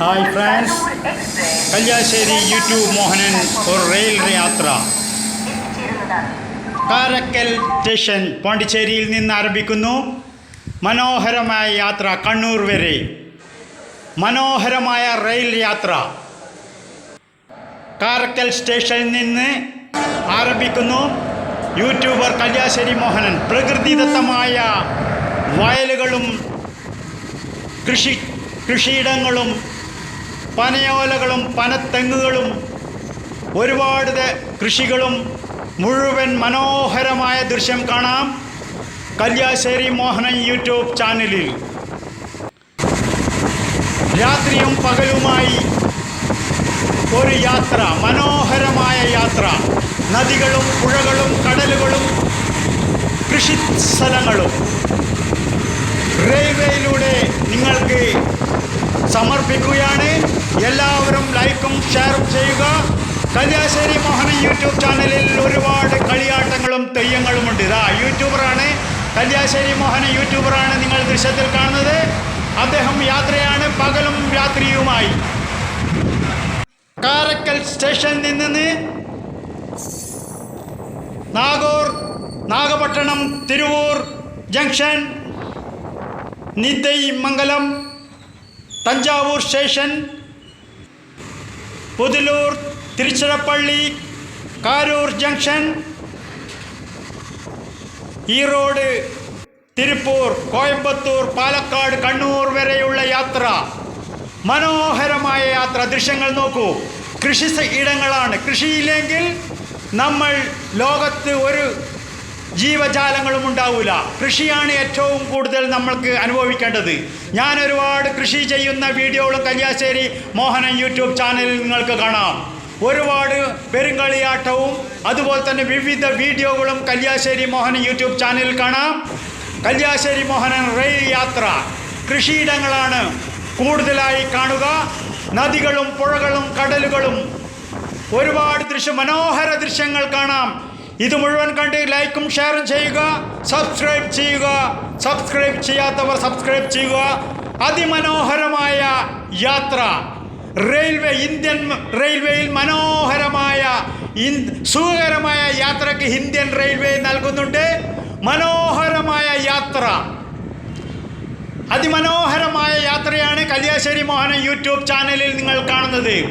Hi friends Kalliasseri YouTube Mohanan ഒരു rail യാത്ര. Karaikal station പോണ്ടിച്ചേരിയിൽ നിന്ന് ആരംഭിക്കുന്നു. മനോഹരമായ യാത്ര കണ്ണൂർ വരെ. മനോഹരമായ റെയിൽ യാത്ര. കാരക്കൽ സ്റ്റേഷനിൽ നിന്ന് ആരംഭിക്കുന്നു. യൂട്യൂബർ കല്യാശ്ശേരി മോഹനൻ പ്രകൃതിദത്തമായ വയലുകളും കൃഷി കൃഷിയിടങ്ങളും പനയോലകളും പനത്തെങ്ങുകളും ഒരുപാട് കൃഷികളും മുഴുവൻ മനോഹരമായ ദൃശ്യം കാണാം. കല്യാശ്ശേരി മോഹനൻ യൂട്യൂബ് ചാനലിൽ. രാത്രിയും പകലുമായി ഒരു യാത്ര മനോഹരമായ യാത്ര. നദികളും പുഴകളും കടലുകളും കൃഷിസ്ഥലങ്ങളും റെയിൽവേയിലൂടെ നിങ്ങൾക്ക് സമർപ്പിക്കുകയാണ്. എല്ലാവരും ലൈക്കും ഷെയറും ചെയ്യുക. കല്യാശ്ശേരി മോഹൻ യൂട്യൂബ് ചാനലിൽ ഒരുപാട് കളിയാട്ടങ്ങളും തെയ്യങ്ങളും തെയ്യങ്ങളുമുണ്ട്. ഇതാ യൂട്യൂബറാണ്. കല്യാശ്ശേരി മോഹനൻ യൂട്യൂബറാണ് നിങ്ങൾ ദൃശ്യത്തിൽ കാണുന്നത്. അദ്ദേഹം യാത്രയാണ്. പകലും രാത്രിയുമായി. കാരക്കൽ സ്റ്റേഷനിൽ നിന്ന് Nagore Nagapattinam Thiruvur junction Nidamangalam Thanjavur station Puthalur Tiruchirappalli Karur junction Erode Tiruppur Coimbatore Palakkad Kannur വരെയുള്ള യാത്ര. മനോഹരമായ യാത്ര. ദൃശ്യങ്ങൾ നോക്കൂ. കൃഷി ഇടങ്ങളാണ്. കൃഷിയില്ലെങ്കിൽ നമ്മൾ ലോകത്ത് ഒരു ജീവജാലങ്ങളും ഉണ്ടാവില്ല കൃഷിയാണ് ഏറ്റവും കൂടുതൽ നമ്മൾക്ക് അനുഭവിക്കേണ്ടത്. ഞാൻ ഒരുപാട് കൃഷി ചെയ്യുന്ന വീഡിയോകളും കല്യാശ്ശേരി മോഹനൻ യൂട്യൂബ് ചാനലിൽ നിങ്ങൾക്ക് കാണാം. ഒരുപാട് പെരുങ്കളിയാട്ടവും അതുപോലെ തന്നെ വിവിധ വീഡിയോകളും കല്യാശ്ശേരി മോഹനൻ യൂട്യൂബ് ചാനലിൽ കാണാം. കല്യാശ്ശേരി മോഹനൻ റെയിൽ യാത്ര. കൃഷിയിടങ്ങളാണ് കൂടുതലായി കാണുക. നദികളും പുഴകളും കടലുകളും ഒരുപാട് ദൃശ്യ മനോഹര ദൃശ്യങ്ങൾ കാണാം. ഇത് മുഴുവൻ കണ്ട് ലൈക്കും ഷെയറും ചെയ്യുക. സബ്സ്ക്രൈബ് ചെയ്യുക. സബ്സ്ക്രൈബ് ചെയ്യാത്തവർ സബ്സ്ക്രൈബ് ചെയ്യുക. അതിമനോഹരമായ യാത്ര. റെയിൽവേ ഇന്ത്യൻ റെയിൽവേയിൽ മനോഹരമായ സുഖകരമായ യാത്രയ്ക്ക് ഇന്ത്യൻ റെയിൽവേ നൽകുന്നുണ്ട്. മനോഹരമായ യാത്ര. അതിമനോഹരമായ യാത്രയാണ് കല്യാശ്ശേരി മോഹനൻ യൂട്യൂബ് ചാനലിൽ നിങ്ങൾ കാണുന്നത്.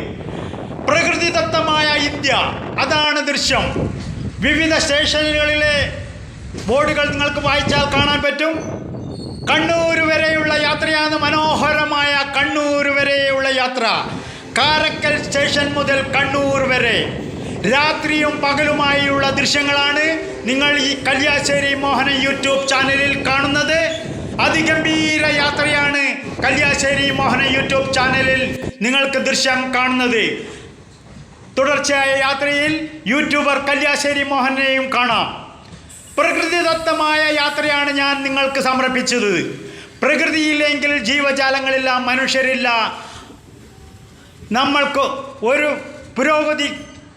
പ്രകൃതിദത്തമായ ഇന്ത്യ. അതാണ് ദൃശ്യം. വിവിധ സ്റ്റേഷനുകളിലെ ബോർഡുകൾ നിങ്ങൾക്ക് വായിച്ചാൽ കാണാൻ പറ്റും. കണ്ണൂർ വരെയുള്ള യാത്രയാണ് മനോഹരമായ കണ്ണൂർ വരെയുള്ള യാത്ര. കാരക്കൽ സ്റ്റേഷൻ മുതൽ കണ്ണൂർ വരെ. രാത്രിയും പകലുമായുള്ള ദൃശ്യങ്ങളാണ് നിങ്ങൾ ഈ കല്യാശ്ശേരി മോഹനൻ യൂട്യൂബ് ചാനലിൽ കാണുന്നത്. അതിഗംഭീര യാത്രയാണ് കല്യാശ്ശേരി മോഹനൻ യൂട്യൂബ് ചാനലിൽ നിങ്ങൾക്ക് ദൃശ്യം കാണുന്നത്. തുടർച്ചയായ യാത്രയിൽ യൂട്യൂബർ കല്യാശ്ശേരി മോഹനെയും കാണാം. പ്രകൃതിദത്തമായ യാത്രയാണ് ഞാൻ നിങ്ങൾക്ക് സമർപ്പിച്ചത്. പ്രകൃതിയില്ലെങ്കിൽ ജീവജാലങ്ങളില്ല മനുഷ്യരില്ല. നമ്മൾക്ക് ഒരു പുരോഗതി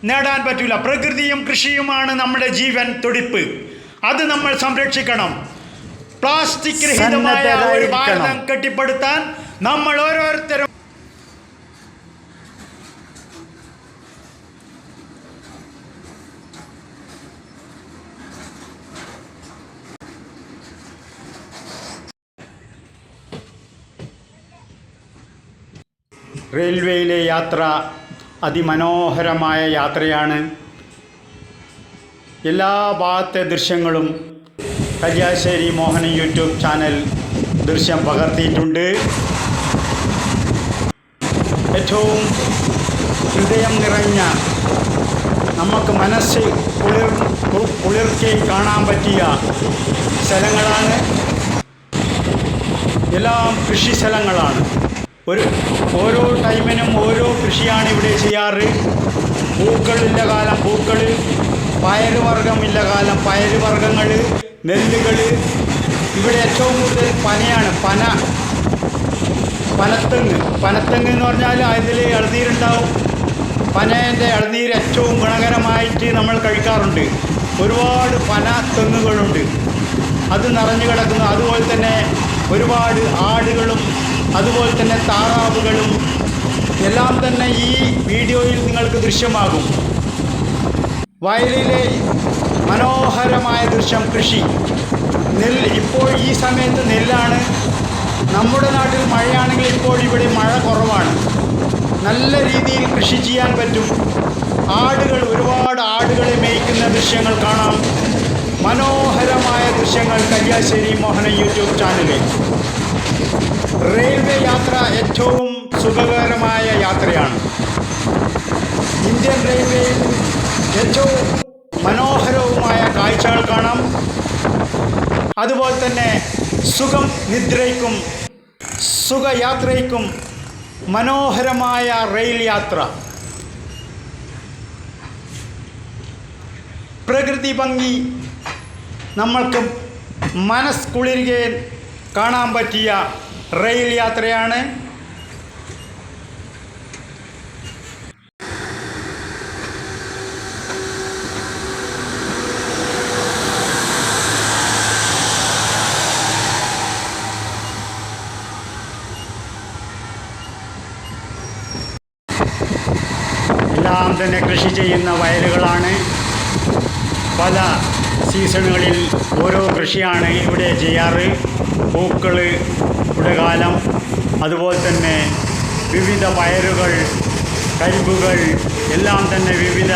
നേടാൻ പറ്റില്ല പ്രകൃതിയും കൃഷിയുമാണ് നമ്മുടെ ജീവൻ തുടിപ്പ്. അത് നമ്മൾ സംരക്ഷിക്കണം. പ്ലാസ്റ്റിക് രഹിതമായ ഒരു ഭാരതം കെട്ടിപ്പടുത്താൻ നമ്മൾ ഓരോരുത്തരും റെയിൽവേയിലെ യാത്ര അതിമനോഹരമായ യാത്രയാണ്. എല്ലാ ഭാഗത്തെ ദൃശ്യങ്ങളും കല്യാശ്ശേരി മോഹൻ യൂട്യൂബ് ചാനൽ ദൃശ്യം പകർത്തിയിട്ടുണ്ട്. ഏറ്റവും ഹൃദയം നിറഞ്ഞ നമുക്ക് മനസ്സ് കുളിർ കുളിർക്കെ കാണാൻ പറ്റിയ സ്ഥലങ്ങളാണ്. എല്ലാം കൃഷി സ്ഥലങ്ങളാണ്. ഒരു ഓരോ ടൈമിനും ഓരോ കൃഷിയാണ് ഇവിടെ ചെയ്യാറ്. പൂക്കളില്ല കാലം പൂക്കൾ പയറുവർഗമില്ല കാലം പയറുവർഗങ്ങൾ നെല്ലുകൾ ഇവിടെ ഏറ്റവും കൂടുതൽ പനയാണ് പന. പനത്തെങ്ങ്. പനത്തെങ്ങ് എന്ന് പറഞ്ഞാൽ അതിൽ ഇളനീരുണ്ടാവും. പനേന്റെ ഇളനീര് ഏറ്റവും ഗുണകരമായിട്ട് നമ്മൾ കഴിക്കാറുണ്ട്. ഒരുപാട് പന തെങ്ങുകളുണ്ട്. അത് നിറഞ്ഞു കിടക്കുന്നു. അതുപോലെ തന്നെ ഒരുപാട് ആടുകളും അതുപോലെ തന്നെ താറാവുകളും എല്ലാം തന്നെ ഈ വീഡിയോയിൽ നിങ്ങൾക്ക് ദൃശ്യമാകും. വയലിലെ മനോഹരമായ ദൃശ്യം കൃഷി. നെൽ ഇപ്പോൾ ഈ സമയത്ത് നെല്ലാണ്. നമ്മുടെ നാട്ടിൽ മഴയാണെങ്കിൽ ഇപ്പോൾ ഇവിടെ മഴ കുറവാണ്. നല്ല രീതിയിൽ കൃഷി ചെയ്യാൻ പറ്റും. ആടുകൾ ഒരുപാട് ആടുകളെ മേയ്ക്കുന്ന ദൃശ്യങ്ങൾ കാണാം. മനോഹരമായ ദൃശ്യങ്ങൾ കല്യാശ്ശേരി മോഹന യൂട്യൂബ് ചാനലിൽ. റെയിൽവേ യാത്ര ഏറ്റവും സുഖകരമായ യാത്രയാണ്. ഇന്ത്യൻ റെയിൽവേയിൽ ഏറ്റവും മനോഹരവുമായ കാഴ്ചകൾ കാണാം. അതുപോലെ തന്നെ സുഖം നിദ്രയ്ക്കും സുഖയാത്രയ്ക്കും മനോഹരമായ റെയിൽ യാത്ര. പ്രകൃതി ഭംഗി നമ്മൾക്ക് മനസ്സ് കുളിരുകയും കാണാൻ പറ്റിയ റെയിൽ യാത്രയാണ്. എല്ലാം തന്നെ കൃഷി ചെയ്യുന്ന വയലുകളാണ്. പല സീസണുകളിൽ ഓരോ കൃഷിയാണ് ഇവിടെ ചെയ്യാറ്. പൂക്കൾ ഇവിടെ കാലം അതുപോലെ തന്നെ വിവിധ പയറുകൾ കരിമ്പുകൾ എല്ലാം തന്നെ വിവിധ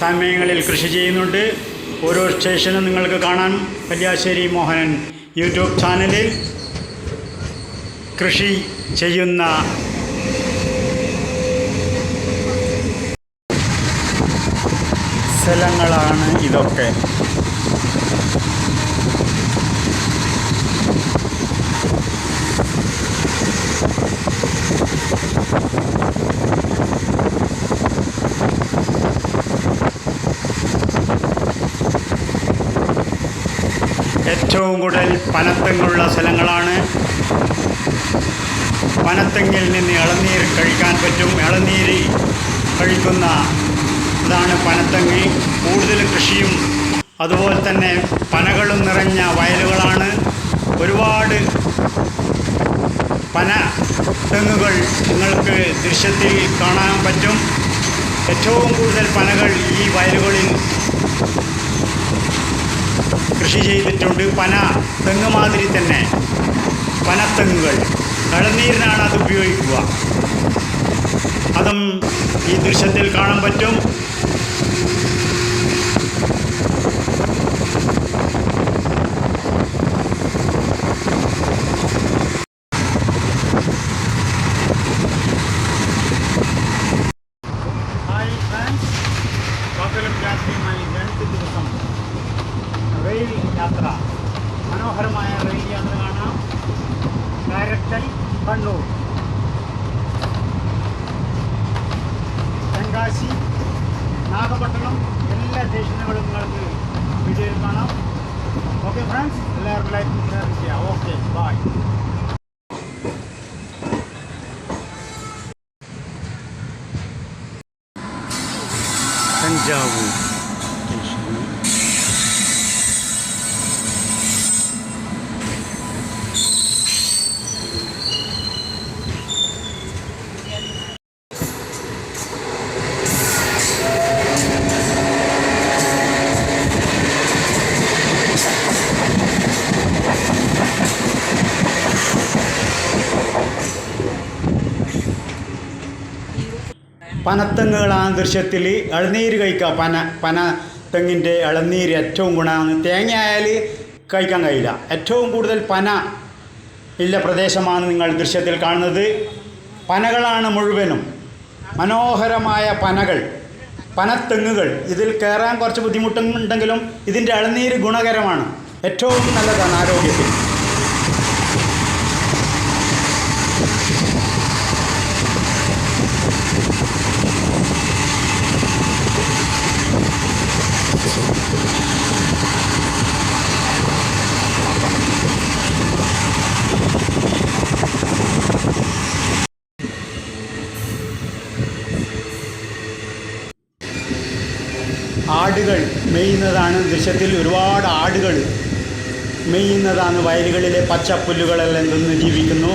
സമയങ്ങളിൽ കൃഷി ചെയ്യുന്നുണ്ട്. ഓരോ സ്റ്റേഷനും നിങ്ങൾക്ക് കാണാൻ കല്യാശ്ശേരി മോഹനൻ യൂട്യൂബ് ചാനലിൽ കൃഷി ചെയ്യുന്ന സ്ഥലങ്ങളാണ് ഇതൊക്കെ. ഏറ്റവും കൂടുതൽ പനത്തെങ്ങുള്ള സ്ഥലങ്ങളാണ്. പനത്തെങ്ങിൽ നിന്ന് ഇളനീർ കഴിക്കാൻ പറ്റും. ഇളനീര് കഴിക്കുന്ന ഇതാണ് പനത്തങ്ങി. കൂടുതൽ കൃഷിയും അതുപോലെ തന്നെ പനകളും നിറഞ്ഞ വയലുകളാണ്. ഒരുപാട് പന തെങ്ങുകൾ നിങ്ങൾക്ക് ദൃശ്യത്തിൽ കാണാൻ പറ്റും. ഏറ്റവും കൂടുതൽ പനകൾ ഈ വയലുകളിൽ കൃഷി ചെയ്തിട്ടുണ്ട്. പന തെങ്ങ് മാതിരി തന്നെ. പനത്തെങ്ങുകൾ. ഇളനീരിനാണ് അത് ഉപയോഗിക്കുക. അതും ഈ ദൃശ്യത്തിൽ കാണാൻ പറ്റും ഹായ് ഫ്രണ്ട്സ് വാക്കലും രാത്രിയുമായി രണ്ട് ദിവസം റെയിൽ യാത്ര മനോഹരമായ റെയിൽ യാത്ര കാണാം കാരക്കൽ കണ്ണൂർ തെങ്കാശി നാഗപട്ടണം എല്ലാ സ്റ്റേഷനുകളും നിങ്ങൾക്ക് വീഡിയോയിൽ കാണാം ഓക്കെ ഫ്രണ്ട്സ് എല്ലാവർക്കും ലൈക്ക് ഷെയർ ചെയ്യാം ഓക്കെ ബൈ തഞ്ചാവൂർ പനത്തെങ്ങുകളാണ് ദൃശ്യത്തിൽ ഇളനീര് കഴിക്കുക പന പന തെങ്ങിന്റെ ഇളനീര് ഏറ്റവും ഗുണമാണ്. തേങ്ങ ആയാൽ കഴിക്കാൻ കഴിയില്ല. ഏറ്റവും കൂടുതൽ പന ഇല്ല പ്രദേശമാണ് നിങ്ങൾ ദൃശ്യത്തിൽ കാണുന്നത്. പനകളാണ് മുഴുവനും. മനോഹരമായ പനകൾ പനത്തെങ്ങുകൾ. ഇതിൽ കയറാൻ കുറച്ച് ബുദ്ധിമുട്ടുണ്ടെങ്കിലും ഇതിന്റെ ഇളനീര് ഗുണകരമാണ്. ഏറ്റവും നല്ലതാണ് ആരോഗ്യത്തിൽ ആടുകൾ മേയുന്നതാണ് ദൃശ്യത്തിൽ ഒരുപാട് ആടുകൾ മേയുന്നതാണ് വയലുകളിലെ പച്ചപ്പുല്ലുകളെല്ലാം തിന്ന് ജീവിക്കുന്നു.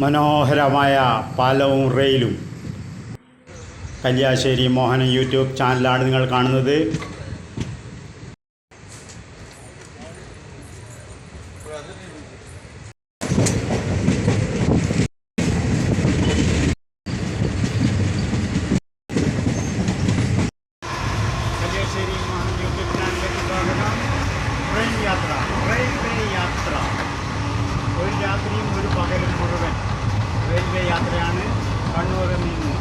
മനോഹരമായ പാലവും റെയിലും. കല്യാശ്ശേരി മോഹനൻ യൂട്യൂബ് ചാനലാണ് നിങ്ങൾ കാണുന്നത്. കല്യാശ്ശേരി മോഹൻ യൂട്യൂബ് ചാനലിലേക്ക് സ്വാഗതം ട്രെയിൻ യാത്ര റെയിൽവേ യാത്ര ഒരു രാത്രിയും ഒരു പകലും മുഴുവൻ റെയിൽവേ യാത്രയാണ് കണ്ണൂരിൽ നിന്ന്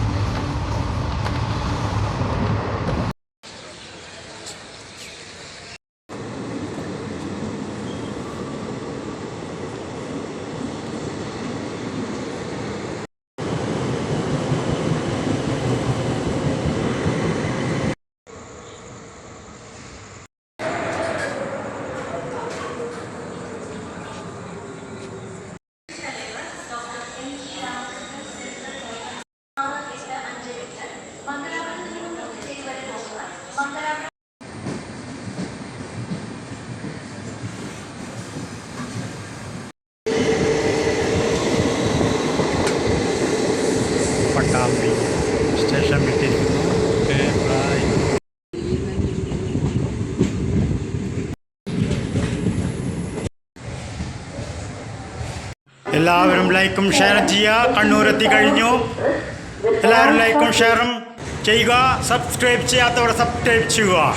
പട്ടാമ്പി സ്റ്റേഷൻ വിട്ടിരിക്കുന്നു ഓക്കെ ബൈ എല്ലാവരും ലൈക്കും ഷെയർ ചെയ്യുക. കണ്ണൂരെത്തി കഴിഞ്ഞു. എല്ലാവരും ലൈക്കും ഷെയറും ചെയ്യുക. സബ്സ്ക്രൈബ് ചെയ്യാത്തവർ സബ്സ്ക്രൈബ് ചെയ്യുക.